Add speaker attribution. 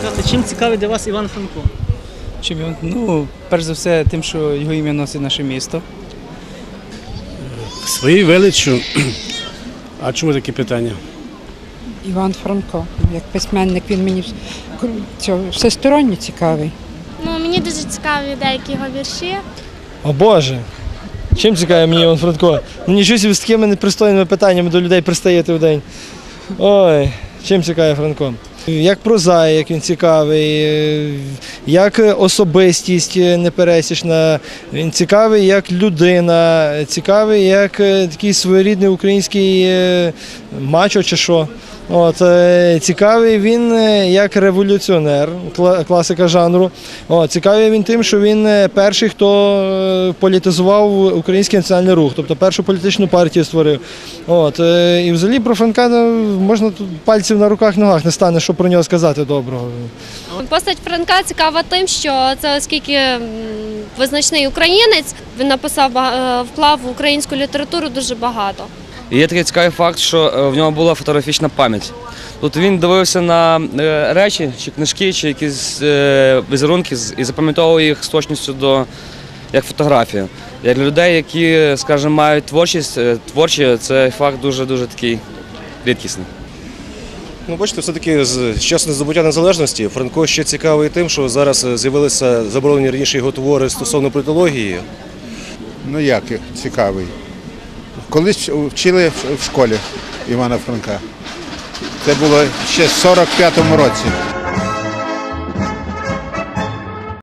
Speaker 1: Скажете, чим цікавий для вас Іван Франко?
Speaker 2: Чим він? Ну, перш за все, тим, що його ім'я носить наше місто.
Speaker 3: Своєю величчю. А чому такі питання?
Speaker 4: Іван Франко. Як письменник він мені вс- всесторонньо цікавий.
Speaker 5: Ну, мені дуже цікаві деякі його вірші.
Speaker 6: О Боже! Чим цікавий мені Іван Франко? Ну нічого собі з такими непристойними питаннями до людей пристаєте в день. Ой, чим цікавий Франко? Як прозаїк він цікавий, е, як особистість непересічна, він цікавий як людина, цікавий як е, такий своєрідний український е, мачо чи що. От, е, цікавий він е, як революціонер, класика жанру. От, цікавий він тим, що він е, перший, хто е, політизував український національний рух, тобто першу політичну партію створив. От, е, і взагалі про Франка ну, можна тут пальців на руках ногах не стане, що про нього сказати доброго.
Speaker 5: Постать Франка цікава тим, що це оскільки визначний українець, він написав е, вклав в українську літературу дуже багато.
Speaker 7: І є такий цікавий факт, що е, в нього була фотографічна пам'ять. Тобто він дивився на е, речі, чи книжки, чи якісь візерунки і запам'ятовував їх з точністю до як фотографію. Як для людей, які, скажімо, мають творчість, творчі, це факт дуже-дуже такий рідкісний.
Speaker 8: Ну, бачите, все-таки з часу здобуття незалежності Франко ще цікавий тим, що зараз е, з'явилися заборонені раніше його твори стосовно політології.
Speaker 9: Ну як цікавий. Колись вчили в школі Івана Франка. Це було ще в 45-му році.